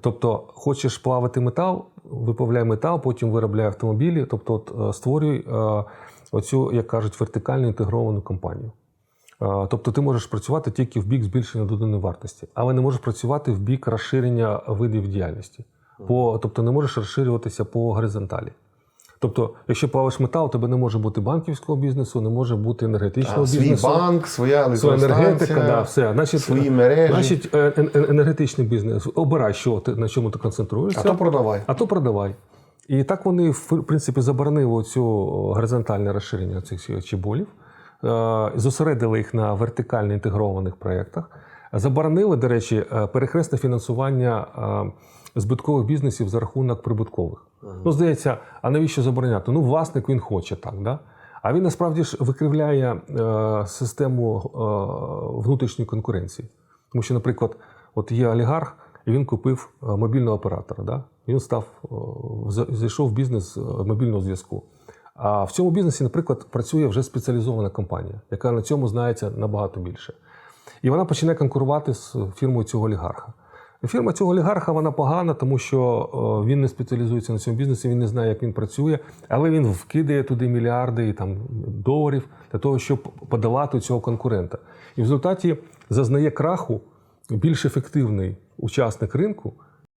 Тобто, хочеш плавати метал, виплавляй метал, потім виробляй автомобілі, тобто от, е, створюй е, оцю, як кажуть, вертикально інтегровану компанію. Е, Тобто ти можеш працювати тільки в бік збільшення доданої вартості, але не можеш працювати в бік розширення видів діяльності. По, тобто не можеш розширюватися по горизонталі. Тобто, якщо плавиш метал, у тебе не може бути банківського бізнесу, не може бути енергетичного А, свій бізнесу. банк, своя Своя енергетика, да, все. Значить, свої мережі. Значить, е, е- е- енергетичний бізнес. Обирай, що ти, на чому ти концентруєшся, а то продавай. а то продавай. І так вони, в принципі, заборонили цю горизонтальне розширення цих чеболів, е, зосередили їх на вертикально інтегрованих проєктах. Заборонили, до речі, е, перехресне фінансування е, збиткових бізнесів за рахунок прибуткових. Ну, здається, а навіщо забороняти? Ну, власник він хоче так. Да? А він насправді ж викривляє е, систему е, внутрішньої конкуренції. Тому що, наприклад, от є олігарх, і він купив мобільного оператора. Да? Він став, зайшов в бізнес мобільного зв'язку. А в цьому бізнесі, наприклад, працює вже спеціалізована компанія, яка на цьому знається набагато більше. І вона починає конкурувати з фірмою цього олігарха. Фірма цього олігарха вона погана, тому що е, він не спеціалізується на цьому бізнесі, він не знає, як він працює, але він вкидає туди мільярди там, доларів для того, щоб подолати цього конкурента. І в результаті зазнає краху більш ефективний учасник ринку,